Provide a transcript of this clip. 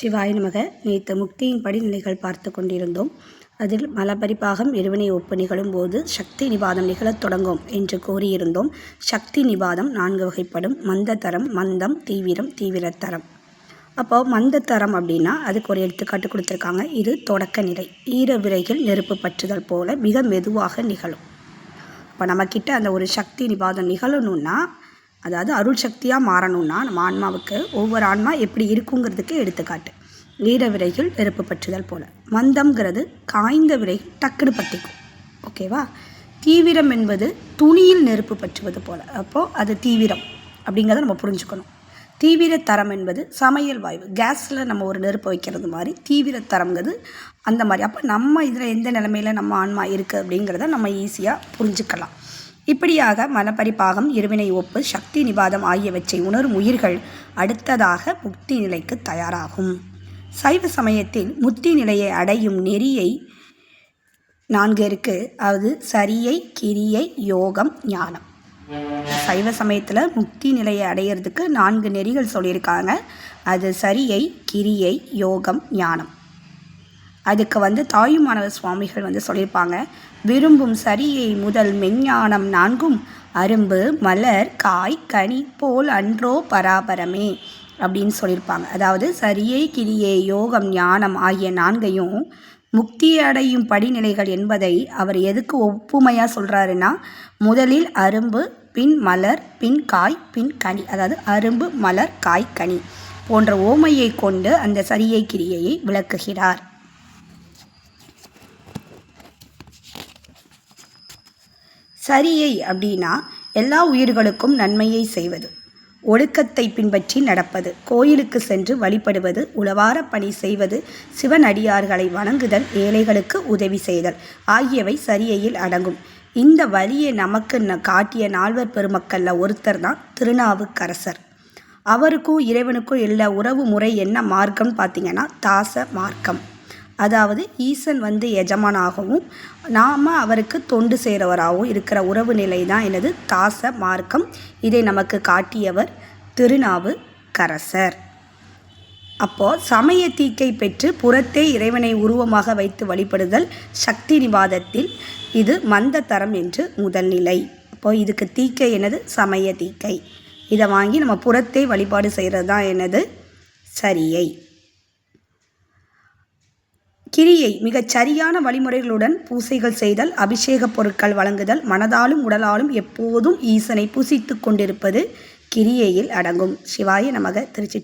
சிவாய நமக. நேற்று முக்தியின் படிநிலைகள் பார்த்து கொண்டிருந்தோம். அதில் மலபரிபாகம் இருவினை ஒப்பு நிகழும் போது சக்தி நிவாதம் நிகழத் தொடங்கும் என்று கூறியிருந்தோம். சக்தி நிவாதம் நான்கு வகைப்படும். மந்த தரம் மந்தம் தீவிரம் தீவிரத்தரம் அப்போது மந்த தரம் அப்படின்னா அதுக்கு ஒரு எடுத்துக்காட்டு கொடுத்துருக்காங்க. இது தொடக்க நிலை. ஈர விரைகள் நெருப்பு பற்றுதல் போல மிக மெதுவாக நிகழும். இப்போ நம்மக்கிட்ட அந்த ஒரு சக்தி நிவாதம் நிகழணும்னா அதாவது அருள் சக்தியாக மாறணும்னா நம்ம ஆன்மாவுக்கு ஒவ்வொரு ஆன்மா எப்படி இருக்குங்கிறதுக்கு எடுத்துக்காட்டு. ஈர விரைகள் நெருப்பு பற்றுதல் போல். மந்தம்ங்கிறது காய்ந்த விரைகள் டக்குனு பற்றிக்கும். ஓகேவா? தீவிரம் என்பது துணியில் நெருப்பு பற்றுவது போல். அப்போது அது தீவிரம் அப்படிங்கிறத நம்ம புரிஞ்சுக்கணும். தீவிர தரம் என்பது சமையல் வாய்வு. கேஸில் நம்ம ஒரு நெருப்பு வைக்கிறது மாதிரி தீவிர தரம்ங்கிறது அந்த மாதிரி. அப்போ நம்ம இதில் எந்த நிலமையில் நம்ம ஆன்மா இருக்குது அப்படிங்கிறத நம்ம ஈஸியாக புரிஞ்சுக்கலாம். இப்படியாக மலப்பரிப்பாகம் இருவினை ஒப்பு சக்தி நிவாதம் ஆகியவற்றை உணரும் உயிர்கள் அடுத்ததாக முக்தி நிலைக்கு தயாராகும். சைவ சமயத்தில் முக்தி நிலையை அடையும் நெறியை நான்கு இருக்கு அது சரியை கிரியை யோகம் ஞானம். சைவ சமயத்தில் முக்தி நிலையை அடையிறதுக்கு நான்கு நெறிகள் சொல்லியிருக்காங்க. அது சரியை கிரியை யோகம் ஞானம். அதுக்கு வந்து தாயுமானவ சுவாமிகள் வந்து சொல்லியிருப்பாங்க விரும்பும் சரியை முதல் மெஞ்ஞானம் நான்கும் அரும்பு மலர் காய் கனி போல் அன்றோ பராபரமே அப்படின்னு சொல்லியிருப்பாங்க. அதாவது சரியை கிரியே யோகம் ஞானம் ஆகிய நான்கையும் முக்தி அடையும் படிநிலைகள் என்பதை அவர் எதுக்கு ஒப்புமையாக சொல்கிறாருன்னா முதலில் அரும்பு பின் மலர் பின் காய் பின் கனி அதாவது அரும்பு மலர் காய் கனி போன்ற ஓமையை கொண்டு அந்த சரியை கிரியையை விளக்குகிறார். சரியை அப்படின்னா எல்லா உயிர்களுக்கும் நன்மையை செய்வது. ஒழுக்கத்தை பின்பற்றி நடப்பது. கோயிலுக்கு சென்று வழிபடுவது. உளவார பணி செய்வது. சிவனடியார்களை வணங்குதல். ஏழைகளுக்கு உதவி செய்தல். ஆகியவை சரியையில் அடங்கும். இந்த வழியை நமக்கு காட்டிய நால்வர் பெருமக்களில் ஒருத்தர் தான் திருநாவுக்கரசர். அவருக்கும் இறைவனுக்கும் உள்ள உறவு முறை என்ன மார்க்கம்னு பார்த்தீங்கன்னா தாச மார்க்கம். அதாவது ஈசன் வந்து எஜமானாகவும் நாம் அவருக்கு தொண்டு செய்கிறவராகவும் இருக்கிற உறவு நிலை தான் எனது தாச மார்க்கம். இதை நமக்கு காட்டியவர் திருநாவு கரசர். அப்போது சமய தீக்கை பெற்று புறத்தே இறைவனை உருவமாக வைத்து வழிபடுதல் சக்தி நிவாதத்தில் இது மந்த தரம் என்று முதல் நிலை. அப்போது இதுக்கு தீக்கை எனது சமய தீக்கை. இதை வாங்கி நம்ம புறத்தே வழிபாடு செய்கிறது தான் எனது சரியை. கிரியை மிகச் சரியான வழிமுறைகளுடன் பூசைகள் செய்தல் அபிஷேகப் பொருட்கள் வழங்குதல் மனதாலும் உடலாலும் எப்போதும் ஈசனை பூசித்து கொண்டிருப்பது கிரியையில் அடங்கும். சிவாய நமக திருச்சி